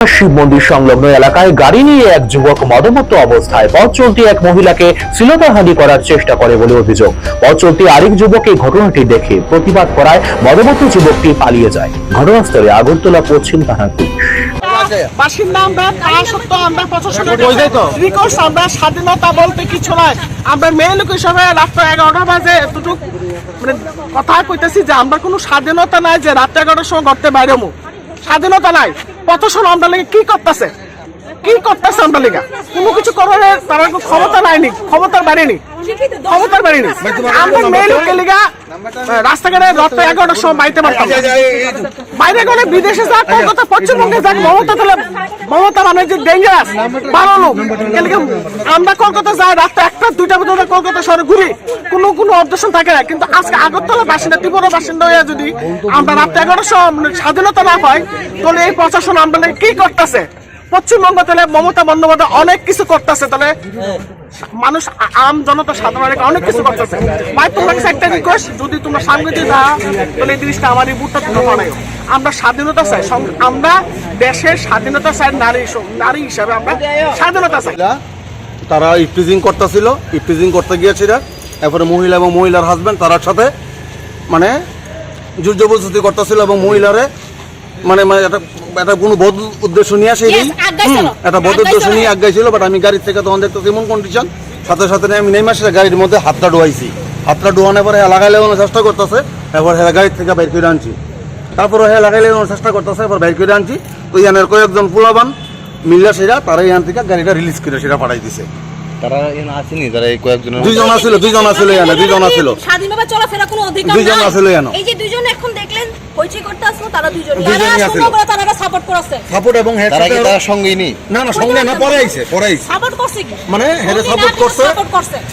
শিব মন্দির সংলগ্ন এলাকায় গাড়ি নিয়ে এক যুবক মদমত্ত অবস্থায় পথ চলতি এক মহিলাকে শ্লীলতাহানি করার চেষ্টা করে বলে অভিযোগ। পথ চলতি আরেক যুবক এই ঘটনাটি দেখে প্রতিবাদ করায় মদমত্ত যুবকটি পালিয়ে যায়। ঘটনাস্থলে আগরতলা পশ্চিম থানার পুলিশ। বাসিন্দা আমরা তা সত্ত্বেও আমরা প্রশাসনের আমরা স্বাধীনতা বলতে কিছু নয় আমরা মেয়ে লোক হিসাবে রাত্র এগারোটা বাজে এতটুকু মানে কথা কইতেছি যে আমরা কোনো স্বাধীনতা নাই যে রাত এগারোটার সময় ঘরতে বাইরে মু স্বাধীনতা নাই। প্রশাসন আমরা লেগে কি করতেছে? কি করতেছে আমরা লেগে কোনো কিছু করার তারা ক্ষমতা নাইনি ক্ষমতার বাড়িনি ক্ষমতার বাড়িনি আমরা মেয়ে লোকের লিগা রাস্তাঘাটে রাত্র এগারোটার সময় বাইতে পারতাম। না। বাইরে গেলে বিদেশে যাক কলকাতা পশ্চিমবঙ্গে যাক মমতা তাহলে মমতা মানে যে ডেঞ্জারাস ভালো লোক। আমরা কলকাতা যাই রাত্রে একটা দুইটা পর্যন্ত কলকাতা শহরে ঘুরি। কোনো কোনো অবজেকশন থাকে না। কিন্তু আজকে আগরতলা বাসিন্দা ত্রিপুরা বাসিন্দা হয়ে যদি আমরা রাত্রে এগারোটার সময় মানে স্বাধীনতা না হয় তাহলে এই প্রশাসন আমরা কি করতেছে? পশ্চিমবঙ্গ তাহলে মমতা বন্দ্যোপাধ্যায় অনেক কিছু করতেছে, তাহলে মানুষ আম জনতা সাধারণ অনেক কিছু করতেছে। ভাই, তোমার কাছে একটা রিকোয়েস্ট যদি তোমরা সামনে দিয়ে যাও তাহলে এই জিনিসটা আমার এই বুটটা তুলে পড়াই আমরা স্বাধীনতা চাই আমরা দেশের স্বাধীনতা চাই নারী নারী হিসাবে আমরা স্বাধীনতা চাই। তারা ইফটিজিং করতেছিল ইফটিজিং করতে গিয়েছিল। এরপরে মহিলা এবং মহিলার হাজবেন্ড তার সাথে মানে জোর জবরদস্তি করতেছিল এবং মহিলারে মানে মানে একটা একটা কোনো বদ উদ্দেশ্য নিয়ে আসে Yes, আগাইছিল। একটা বদ উদ্দেশ্য। নিয়ে আগাইছিল বাট আমি গাড়ি থেকে তখন দেখতেছি এমন কন্ডিশন সাথে সাথে আমি নেমে আসে গাড়ির মধ্যে হাতটা ডোয়াইছি হাতটা ডোয়ানোর পরে হ্যাঁ লাগাই লাগানোর চেষ্টা করতেছে এবার হ্যাঁ গাড়ি থেকে বাইর করে আনছি তারপরে হ্যাঁ লাগাই লাগানোর চেষ্টা করতেছে এবার বাইর করে আনছি তো ইয়ানের কয়েকজন পোলাবান মিল্লা সেরা তারা ইয়ান থেকে গাড়িটা রিলিজ করে সেটা পাঠাই দিছে তারা এখানে আসেনি যারা এই কয়েকজনের দুইজন আছিল দুইজন আছিল ইয়ানে দুইজন আছিল স্বাধীনভাবে চলাফেরা কোনো অধিকার দুইজন নাই। আসলে জানো। এই যে দুইজন এখন দেখলেন হইচই করতে আসলো তারা দুইজন তারা সমগ্র তারা সাপোর্ট করছে। সাপোর্ট এবং হেড তারা কি তারা সঙ্গেই নেই? না না সঙ্গে না পরে আইছে পরে আইছে। সাপোর্ট করছে কি? মানে হেডে সাপোর্ট করছে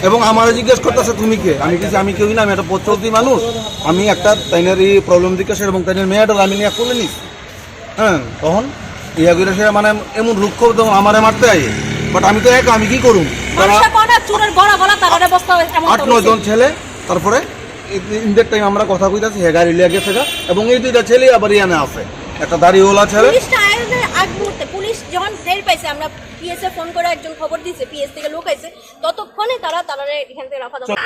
এবং আমার জিজ্ঞেস করতেছে তুমি কে? আমি কিছু আমি কেউই না আমি একটা পথচলতি মানুষ। আমি একটা তাইনের এই প্রবলেম দিকে এবং তাইনের মেয়েটার আমি নিয়ে করে নিস হ্যাঁ তখন ইয়া করে সে মানে এমন রুক্ষ তখন আমারে মারতে আই বাট আমি তো একা আমি কি করুম? আট নয় জন ছেলে তারপরে ইন্দের টাইম আমরা কথা কইতাছি, হে গাড়ি লিয়ে গেছে। এবং এই দুইটা ছেলে আবার ইয়ানে আছে। একটা দাড়িওয়ালা ছেলে। পুলিশটা আয়োজনের আগ মুহূর্তে পুলিশ যখন টের পাইছে, আমরা পিএসএ ফোন করে একজন খবর দিয়েছে পিএস থেকে লোক আইছে। ততক্ষণে তারা তারা এখান থেকে রাফা